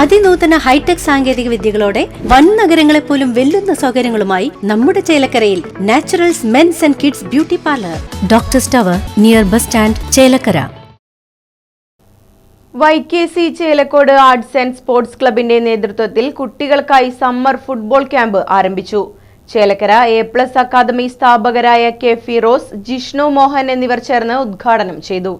അതിനൂതന hi tech സാങ്കേതിക വിദ്യകളോടെ വൻ നഗരങ്ങളെ പോലും വെല്ലുന്ന സൗകര്യങ്ങളുമായി നമ്മുടെ ചേലക്കരയിൽ naturals mens and kids beauty parlour. Doctor tower near bus stand Chelakkara. Y K C Chelakode arts and sports ക്ലബിന്റെ നേതൃത്വത്തിൽ കുട്ടികൾക്കായി സമ്മർ ഫുട്ബോൾ ക്യാമ്പ് ആരംഭിച്ചു. ചേലക്കര എ പ്ലസ് അക്കാദമി സ്ഥാപകരായ കെ ഫിറോസ് ജിഷ്ണു മോഹൻ എന്നിവർ ചേർന്ന് ഉദ്ഘാടനം ചെയ്തു.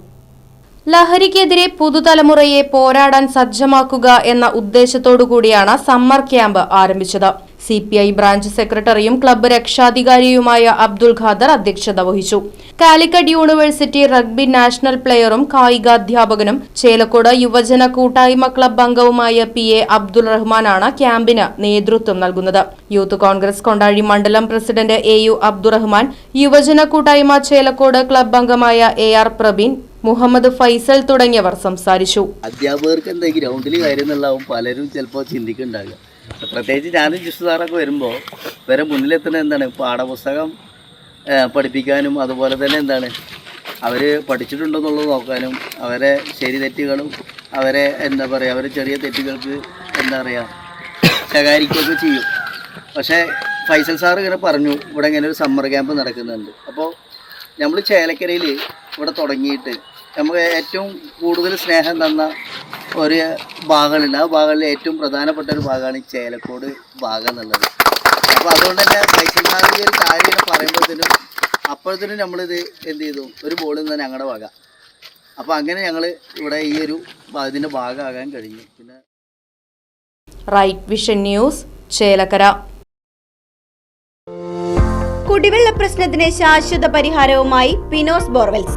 ലഹരിക്കെതിരെ പുതുതലമുറയെ പോരാടാൻ സജ്ജമാക്കുക എന്ന ഉദ്ദേശത്തോടു കൂടിയാണ് സമ്മർ ക്യാമ്പ് ആരംഭിച്ചത്. സി പി ഐ ബ്രാഞ്ച് സെക്രട്ടറിയും ക്ലബ്ബ് രക്ഷാധികാരിയുമായ അബ്ദുൽ ഖാദർ അധ്യക്ഷത വഹിച്ചു. കാലിക്കറ്റ് യൂണിവേഴ്സിറ്റി റഗ്ബി നാഷണൽ പ്ലെയറും കായികാധ്യാപകനും ചേലക്കോട് യുവജന കൂട്ടായ്മ ക്ലബ്ബ് അംഗവുമായ പി എ അബ്ദുൾ റഹ്മാനാണ് ക്യാമ്പിന് നേതൃത്വം നൽകുന്നത്. യൂത്ത് കോൺഗ്രസ് കൊണ്ടാഴി മണ്ഡലം പ്രസിഡന്റ് എ യു അബ്ദുറഹ്മാൻ യുവജന കൂട്ടായ്മ ചേലക്കോട് ക്ലബ്ബ് അംഗമായ എ ആർ പ്രബീൻ മുഹമ്മദ് ഫൈസൽ തുടങ്ങിയവർ സംസാരിച്ചു. അധ്യാപകർക്ക് എന്താ ഗ്രൗണ്ടിൽ കാര്യം എന്നുള്ളതാവും പലരും ചിലപ്പോൾ ചിന്തിക്കുന്നുണ്ടാകുക പ്രത്യേകിച്ച് ഞാനും സാറൊക്കെ വരുമ്പോൾ വരെ മുന്നിലെത്തുന്ന എന്താണ്? പാഠപുസ്തകം പഠിപ്പിക്കാനും അതുപോലെ തന്നെ എന്താണ്? അവർ പഠിച്ചിട്ടുണ്ടെന്നുള്ളത് നോക്കാനും അവരെ ശരി തെറ്റുകളും അവരെ എന്താ പറയുക അവരെ ചെറിയ തെറ്റുകൾക്ക് എന്താ പറയുക ശകാരിക്കുകയൊക്കെ ചെയ്യും. പക്ഷേ ഫൈസൽ സാർ ഇങ്ങനെ പറഞ്ഞു ഇവിടെ ഇങ്ങനെ ഒരു സമ്മർ ക്യാമ്പ് നടക്കുന്നുണ്ട്. അപ്പോൾ നമ്മൾ ചേലക്കരയിൽ ഇവിടെ തുടങ്ങിയിട്ട് നമുക്ക് ഏറ്റവും കൂടുതൽ സ്നേഹം തന്ന ഒരു ഭാഗങ്ങളുണ്ട് ആ ഭാഗങ്ങളിൽ ഏറ്റവും പ്രധാനപ്പെട്ട ഒരു ഭാഗമാണ് ഈ ചേലക്കോട് ഭാഗം എന്നുള്ളത്. അപ്പോൾ അതുകൊണ്ട് തന്നെ ഈ ഒരു കാര്യം പറയുമ്പോഴത്തേനും അപ്പോഴത്തേനും നമ്മളിത് എന്ത് ചെയ്തു? ഒരു ബോളിൽ നിന്ന് ഞങ്ങളുടെ ഭാഗം അപ്പോൾ അങ്ങനെ ഞങ്ങൾ ഇവിടെ ഈ ഒരു ഇതിന്റെ ഭാഗമാകാൻ കഴിഞ്ഞു. പിന്നെ റൈറ്റ് വിഷൻ ന്യൂസ് ചേലക്കര. കുടിവെള്ള പ്രശ്നത്തിന് ശാശ്വത പരിഹാരവുമായി പിനോസ് ബോർവെൽസ്.